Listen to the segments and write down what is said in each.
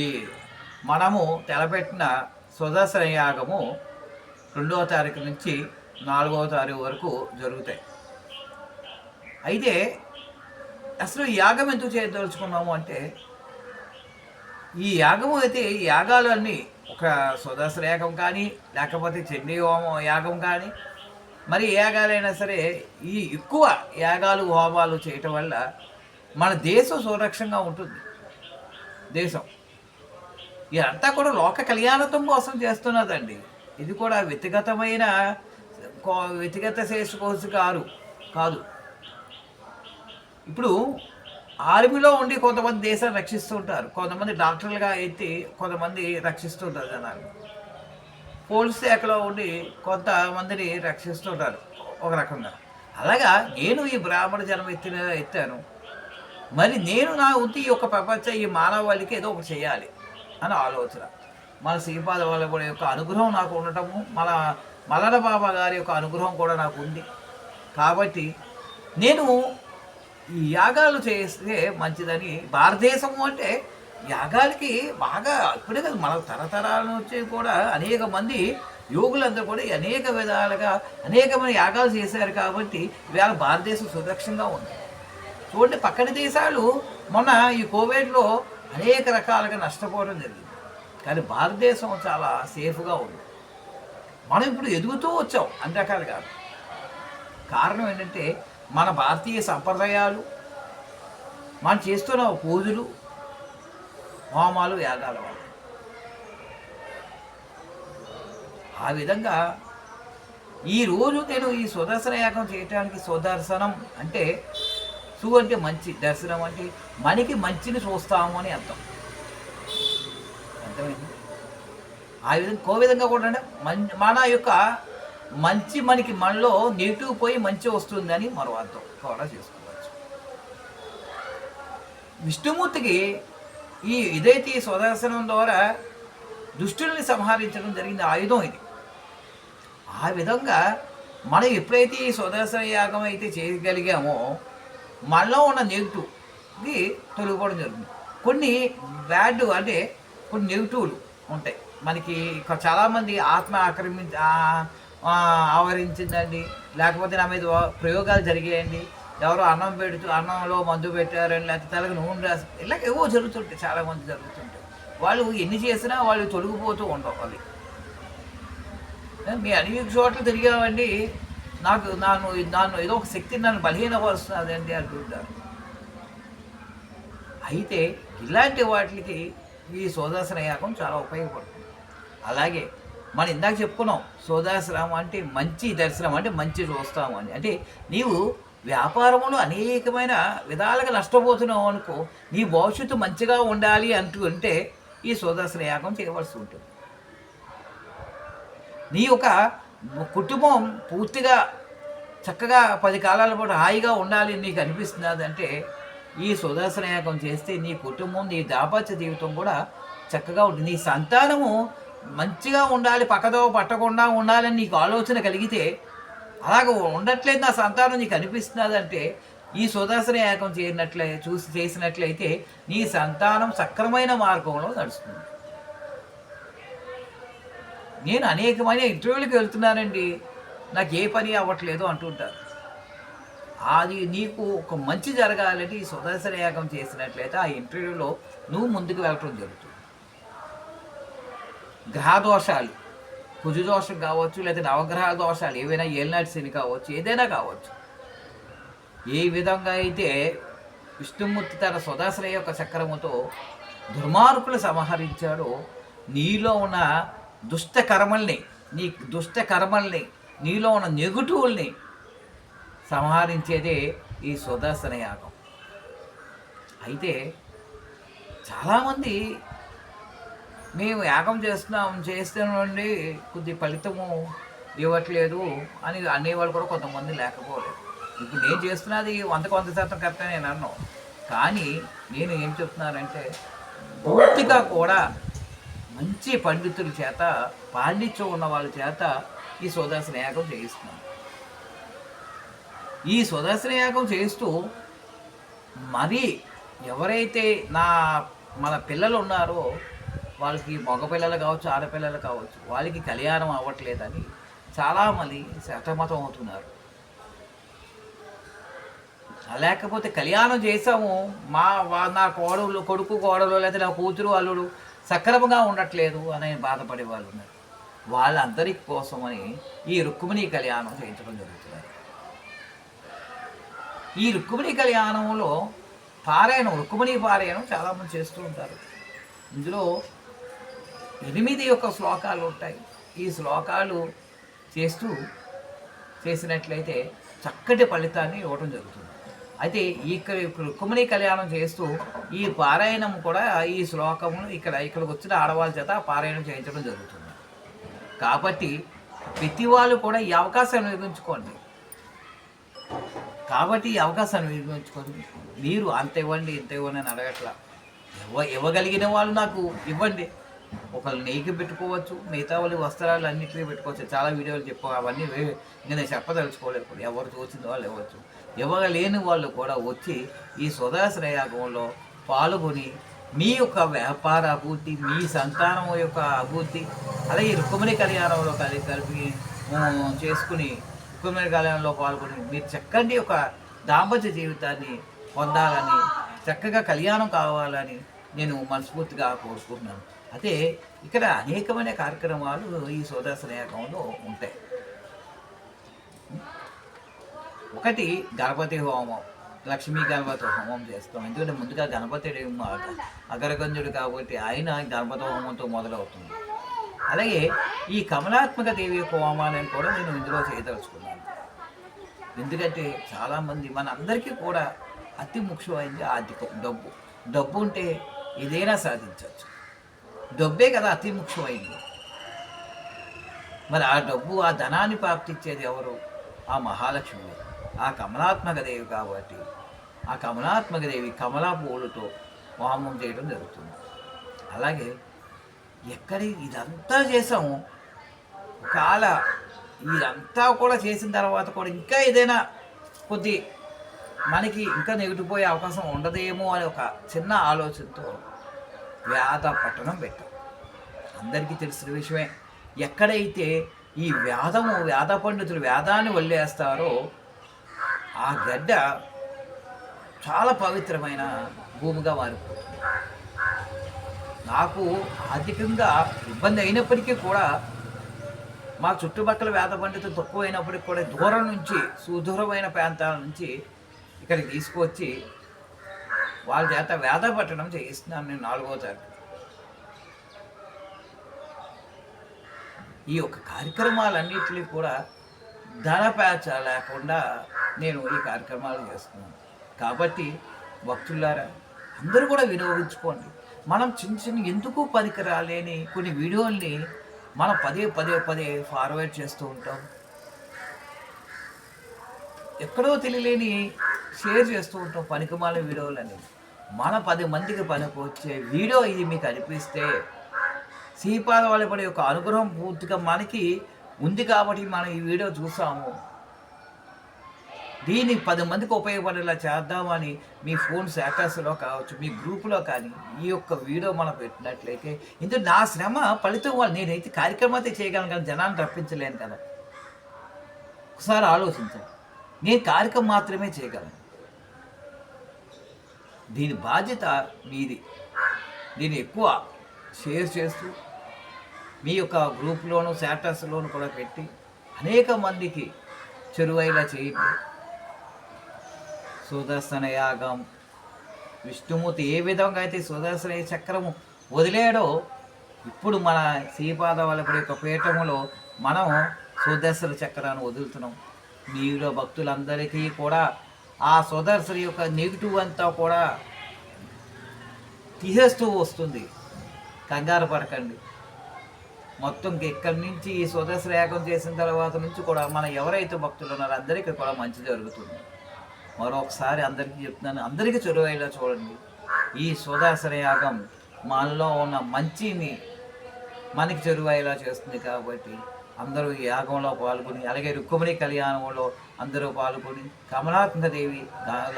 ఈ మనము తెలపెట్టిన సుదర్శన యాగము రెండవ తారీఖు నుంచి నాలుగవ తారీఖు వరకు జరుగుతాయి. అయితే అసలు యాగం ఎందుకు చేయదలుచుకున్నాము అంటే ఈ యాగము అయితే యాగాలన్నీ ఒక సుదర్శన యాగం కానీ లేకపోతే చండీ హోమం యాగం కానీ మరి యాగాలైనా సరే ఈ ఎక్కువ యాగాలు హోమాలు చేయటం వల్ల మన దేశం సురక్షంగా ఉంటుంది. దేశం. ఇదంతా కూడా లోక కళ్యాణత్వం కోసం చేస్తున్నదండి. ఇది కూడా వ్యక్తిగతమైన కో- వ్యక్తిగత చేసుకోవచ్చు కాదు కాదు. ఇప్పుడు ఆర్మీలో ఉండి కొంతమంది దేశాన్ని రక్షిస్తూ ఉంటారు కొంతమంది డాక్టర్లుగా అయితే కొంతమంది రక్షిస్తూ ఉంటారు జనాలు. పోలీస్ శాఖలో ఉండి కొంతమందిని రక్షిస్తుంటారు ఒక రకంగా. అలాగా నేను ఈ బ్రాహ్మణ జన్మ ఎత్తిన ఎత్తాను. మరి నేను నా ఉత్తి ఈ యొక్క ప్రపంచ ఈ మానవాళికి ఏదో ఒకటి చేయాలి. అని ఆలోచన. మన శ్రీపాద వాళ్ళ కూడా యొక్క అనుగ్రహం నాకు ఉండటము మన మలన బాబా గారి యొక్క అనుగ్రహం కూడా నాకు ఉంది. కాబట్టి నేను ఈ యాగాలు చేస్తే మంచిదని భారతదేశము అంటే యాగాలకి బాగా ఇప్పుడే కదా మన తరతరాల నుంచి కూడా అనేక మంది యోగులందరూ కూడా అనేక విధాలుగా అనేకమైన యాగాలు చేశారు కాబట్టి ఇవాళ భారతదేశం సురక్షంగా ఉంది. చూడండి పక్కన దేశాలు మొన్న ఈ కోవిడ్లో అనేక రకాలుగా నష్టపోవడం జరిగింది. కానీ భారతదేశం చాలా సేఫ్గా ఉంది. మనం ఇప్పుడు ఎదుగుతూ వచ్చాం అన్ని రకాలుగా కారణం ఏంటంటే మన భారతీయ సంప్రదాయాలు మనం చేస్తున్న పూజలు హోమాలు యాగాల వల్ల. ఆ విధంగా ఈరోజు నేను ఈ సుదర్శన యాగం చేయటానికి సుదర్శనం అంటే సు అంటే మంచి దర్శనం అంటే మనకి మంచిని చూస్తాము అని అర్థం. అర్థమైంది? ఆ విధంగా కో విధంగా కూడా అంటే మన యొక్క మంచి మనకి మనలో నెగిటివ్ పోయి మంచి వస్తుందని మరో అర్థం. కూడా చేసుకోవచ్చు. విష్ణుమూర్తికి ఈ ఇదైతే ఈ స్వదర్శనం ద్వారా దుష్టుల్ని సంహరించడం జరిగింది ఆయుధం ఇది. ఆ విధంగా మనం ఎప్పుడైతే ఈ స్వదర్శన యాగం అయితే చేయగలిగామో మనలో ఉన్న నెగిటివ్ది తొలగిపోవడం జరుగుతుంది. కొన్ని బ్యాడ్ అంటే కొన్ని నెగిటివ్లు ఉంటాయి. మనకి చాలామంది ఆత్మ ఆక్రమించి ఆవరించిందండి. లేకపోతే నా మీద ప్రయోగాలు జరిగాయండి. ఎవరో అన్నం పెడుతూ అన్నంలో మందు పెట్టారని లేకపోతే తలకు నూనె రాసి ఇలా ఏవో జరుగుతుంటాయి చాలామంది జరుగుతుంటాయి. వాళ్ళు ఎన్ని చేసినా వాళ్ళు తొలగిపోతూ ఉండవు అవి. మీ అనేక చోట్ల తిరిగామండి. నాకు నన్ను నన్ను ఏదో ఒక శక్తి నన్ను బలహీనపరుస్తున్నదండి అంటుంటారు అయితే ఇలాంటి వాటికి ఈ సోదాసన యాగం చాలా ఉపయోగపడుతుంది. అలాగే మనం ఇందాక చెప్పుకున్నాం సోదాశ్రమం అంటే మంచి దర్శనం అంటే మంచి చూస్తాము అని. అంటే నీవు వ్యాపారంలో అనేకమైన విధాలుగా నష్టపోతున్నావు అనుకో నీ భవిష్యత్తు మంచిగా ఉండాలి అంటూ ఉంటే ఈ సోదాసన యాగం చేయవలసి ఉంటుంది. నీ యొక్క కుటుంబం పూర్తిగా చక్కగా పది కాలాల పాటు హాయిగా ఉండాలి నీకు అనిపిస్తుంది అంటే ఈ సుదర్శన యాగం చేస్తే నీ కుటుంబం నీ దాపత్య జీవితం కూడా చక్కగా ఉంటుంది. నీ సంతానము మంచిగా ఉండాలి పక్కదో పట్టకుండా ఉండాలని నీకు ఆలోచన కలిగితే అలాగ ఉండట్లేదు నా సంతానం నీకు అనిపిస్తున్నదంటే ఈ సుదర్శన యాగం చేరినట్లే చూసి చేసినట్లయితే నీ సంతానం సక్రమైన మార్గంలో నడుస్తుంది. నేను అనేకమైన ఇంటర్వ్యూలకు వెళ్తున్నానండి. నాకు ఏ పని అవ్వట్లేదు అంటుంటారు. అది నీకు ఒక మంచి జరగాలంటే ఈ సుదర్శన యాగం చేసినట్లయితే ఆ ఇంటర్వ్యూలో నువ్వు ముందుకు వెళ్ళటం జరుగుతుంది. గ్రహ దోషాలు కుజ దోషం కావచ్చు లేదా నవగ్రహ దోషాలు ఏవైనా ఏలినాటి శని కావచ్చు ఏదైనా కావచ్చు. ఏ విధంగా అయితే విష్ణుమూర్తి తన సుదర్శన యొక్క చక్రముతో దుర్మార్గులు సంహరించాడో నీలో ఉన్న దుష్ట కర్మల్ని నీ దుష్ట కర్మల్ని నీలో ఉన్న నెగటివ్ల్ని సంహరించేదే ఈ సుదర్శన యాగం. అయితే చాలామంది మేము యాగం చేస్తున్నాం చేస్తున్నామండి కొద్ది ఫలితము ఇవ్వట్లేదు అని అనేవాళ్ళు కూడా కొంతమంది లేకపోలేదు. ఇప్పుడు నేను చేస్తున్నది వందకు వంద శాతం కరెక్ట్ నేను అన్నాను కానీ నేను ఏం చెప్తున్నానంటే పూర్తిగా కూడా మంచి పండితుల చేత పాండిత్యం ఉన్న వాళ్ళ చేత ఈ సుదర్శన యాగం చేయిస్తున్నాను ఈ సుదర్శన యాగం చేస్తూ మరి ఎవరైతే నా మన పిల్లలు ఉన్నారో వాళ్ళకి మగపిల్లలు కావచ్చు ఆడపిల్లలు కావచ్చు వాళ్ళకి కళ్యాణం అవ్వట్లేదని చాలామంది శతమతం అవుతున్నారు. లేకపోతే కళ్యాణం చేసాము మా వా- నా కోడలు కొడుకు కోడలు లేకపోతే నా కూతురు అల్లుడు సక్రమంగా ఉండట్లేదు అని బాధపడే వాళ్ళు ఉన్నారు. వాళ్ళందరి కోసమని ఈ రుక్మిణి కళ్యాణం చేయించడం జరుగుతుంది ఈ రుక్మిణి కళ్యాణంలో పారాయణం రుక్మిణి పారాయణం చాలామంది చేస్తూ ఉంటారు. ఇందులో ఎనిమిది యొక్క శ్లోకాలు ఉంటాయి. ఈ శ్లోకాలు చేస్తూ చేసినట్లయితే చక్కటి ఫలితాన్ని ఇవ్వడం జరుగుతుంది. అయితే ఇక్కడ రుక్మిణి కళ్యాణం చేస్తూ ఈ పారాయణం కూడా ఈ శ్లోకమును ఇక్కడ ఇక్కడికి వచ్చిన ఆడవాళ్ళ చేత పారాయణం చేయించడం జరుగుతుంది. కాబట్టి ప్రతి వాళ్ళు కూడా ఈ అవకాశాన్ని వినియోగించుకోండి కాబట్టి ఈ అవకాశాన్ని వినియోగించుకోండి మీరు అంత ఇవ్వండి ఇంత ఇవ్వండి అని అడగట్లా. ఇవ్వ ఇవ్వగలిగిన వాళ్ళు నాకు ఇవ్వండి. ఒకళ్ళు నెయ్యికి పెట్టుకోవచ్చు మిగతా వాళ్ళు వస్త్రాలు అన్నింటినీ పెట్టుకోవచ్చు. చాలా వీడియోలు చెప్పు అవన్నీ ఇంకా నేను చెప్పదలుచుకోలేదు. ఎవరు చూసిన వాళ్ళు ఇవ్వచ్చు. ఇవ్వలేని వాళ్ళు కూడా వచ్చి ఈ సుధాశ్రయాగంలో పాల్గొని మీ యొక్క వ్యాపార అభివృద్ధి మీ సంతానం యొక్క అభివృద్ధి అలాగే ఈ రుక్మిణి కళ్యాణంలో కలి కలిపి చేసుకుని రుక్మిణి కళ్యాణంలో పాల్గొని మీరు చక్కటి ఒక దాంపత్య జీవితాన్ని పొందాలని చక్కగా కళ్యాణం కావాలని నేను మనస్ఫూర్తిగా కోరుకుంటున్నాను. అయితే ఇక్కడ అనేకమైన కార్యక్రమాలు ఈ సోదరస్నేహంలో ఉంటాయి. ఒకటి గణపతి హోమం లక్ష్మీ గణపతి హోమం చేస్తాం. ఎందుకంటే ముందుగా గణపతి అగరగంజుడు కాబట్టి ఆయన గణపతి హోమంతో మొదలవుతుంది. అలాగే ఈ కమలాత్మక దేవి యొక్క హోమాన్ని కూడా నేను ఇందులో చేయదలుచుకున్నాను. ఎందుకంటే చాలామంది మన అందరికీ కూడా అతి ముఖ్యమైనది ఆర్థికం డబ్బు. డబ్బు ఉంటే ఏదైనా సాధించవచ్చు. డబ్బే కదా అతి ముఖ్యమైనది. మరి ఆ డబ్బు ఆ ధనాన్ని ప్రాప్తించేది ఎవరు? ఆ మహాలక్ష్మి. ఆ కమలాత్మక దేవి కాబట్టి ఆ కమలాత్మక దేవి కమలా పువ్వులతో హోమం చేయడం జరుగుతుంది. అలాగే ఎక్కడి ఇదంతా చేసాము ఒకవేళ ఇదంతా కూడా చేసిన తర్వాత కూడా ఇంకా ఏదైనా కొద్ది మనకి ఇంకా నెగిటిపోయే అవకాశం ఉండదేమో అనే ఒక చిన్న ఆలోచనతో వేద పట్టణం పెట్టాం. అందరికీ తెలిసిన విషయమే ఎక్కడైతే ఈ వ్యాధము వేద పండితులు వేదాన్ని వల్లేస్తారో ఆ గడ్డ చాలా పవిత్రమైన భూమిగా మారిపోతుంది. నాకు ఆర్థికంగా ఇబ్బంది అయినప్పటికీ కూడా మా చుట్టుపక్కల వేద పండితులు తక్కువైనప్పటికీ కూడా దూరం నుంచి సుదూరమైన ప్రాంతాల నుంచి ఇక్కడికి తీసుకొచ్చి వాళ్ళ చేత వేద పట్టణం చేయిస్తున్నాను నేను నాలుగో తారీఖు ఈ యొక్క కార్యక్రమాలన్నింటినీ కూడా ధనపేచ లేకుండా నేను ఈ కార్యక్రమాలు చేస్తున్నాను. కాబట్టి భక్తులారా అందరూ కూడా వినియోగించుకోండి. మనం చిన్న చిన్న ఎందుకు పనికి రాలేని కొన్ని వీడియోల్ని మనం పదే పదే పదే ఫార్వర్డ్ చేస్తూ ఉంటాం. ఎక్కడో తెలియలేని షేర్ చేస్తూ ఉంటాం పనికిమాల వీడియోలని. మన పది మందికి పనికి వచ్చే వీడియో ఇది మీకు అనిపిస్తే శ్రీపాద వాళ్ళ యొక్క అనుగ్రహం పూర్తిగా మనకి ఉంది కాబట్టి మనం ఈ వీడియో చూసాము దీన్ని పది మందికి ఉపయోగపడేలా చేద్దామని మీ ఫోన్ స్టేటస్లో కావచ్చు మీ గ్రూపులో కానీ ఈ యొక్క వీడియో మనం పెట్టినట్లయితే ఇందులో నా శ్రమ ఫలితం వాళ్ళు నేనైతే కార్యక్రమం అయితే చేయగలను కానీ జనాన్ని రప్పించలేను కదా. ఒకసారి ఆలోచించాలి నేను కార్యక్రమం మాత్రమే చేయగలను. దీని బాధ్యత మీది. దీన్ని ఎక్కువ షేర్ చేస్తూ మీ యొక్క గ్రూప్లోను స్టేటస్లోను కూడా పెట్టి అనేక మందికి చెరువైలా చేయండి సుదర్శన యాగం విష్ణుమూర్తి ఏ విధంగా అయితే సుదర్శన చక్రము వదిలేడో ఇప్పుడు మన శ్రీపాద యొక్క పీఠములో మనం సుదర్శన చక్రాన్ని వదులుతున్నాం. మీలో భక్తులందరికీ కూడా ఆ సుదర్శన యొక్క నెగిటివ్ అంతా కూడా తీసేస్తూ వస్తుంది. కంగారు పడకండి. మొత్తం ఇక్కడి నుంచి ఈ సుదర్శన యాగం చేసిన తర్వాత నుంచి కూడా మన ఎవరైతే భక్తులు ఉన్నారో అందరికీ కూడా మంచి జరుగుతుంది. మరొకసారి అందరికీ చెప్తున్నాను అందరికీ చొరవయ్యేలా చూడండి. ఈ సుదర్శన యాగం మనలో ఉన్న మంచిని మనకి చెరువయ్యేలా చేస్తుంది కాబట్టి అందరూ ఈ యాగంలో పాల్గొని అలాగే రుక్కుమణి కళ్యాణంలో అందరూ పాల్గొని కమలాత్మదేవి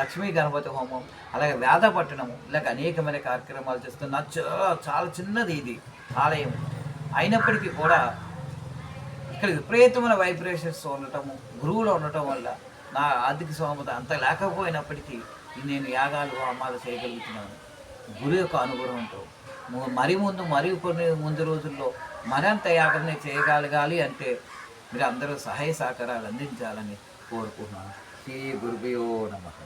లక్ష్మీ గణపతి హోమం అలాగే వేదపట్టణం ఇలాగ అనేకమైన కార్యక్రమాలు చేస్తున్న చాలా చాలా చిన్నది ఇది ఆలయం. అయినప్పటికీ కూడా ఇక్కడ విపరీతమైన వైబ్రేషన్స్ ఉండటము గురువులు ఉండటం వల్ల నా ఆర్థిక సోమత అంత లేకపోయినప్పటికీ నేను యాగాలు హోమాలు చేయగలుగుతున్నాను. గురు యొక్క అనుగ్రహంతో. మరి ముందు మరి కొన్ని ముందు రోజుల్లో మరింత యాగమే చేయగలగాలి అంటే మీరు అందరూ సహాయ సహకారాలు అందించాలని కోరుకుంటున్నాను. శ్రీ గురుభ్యో నమః.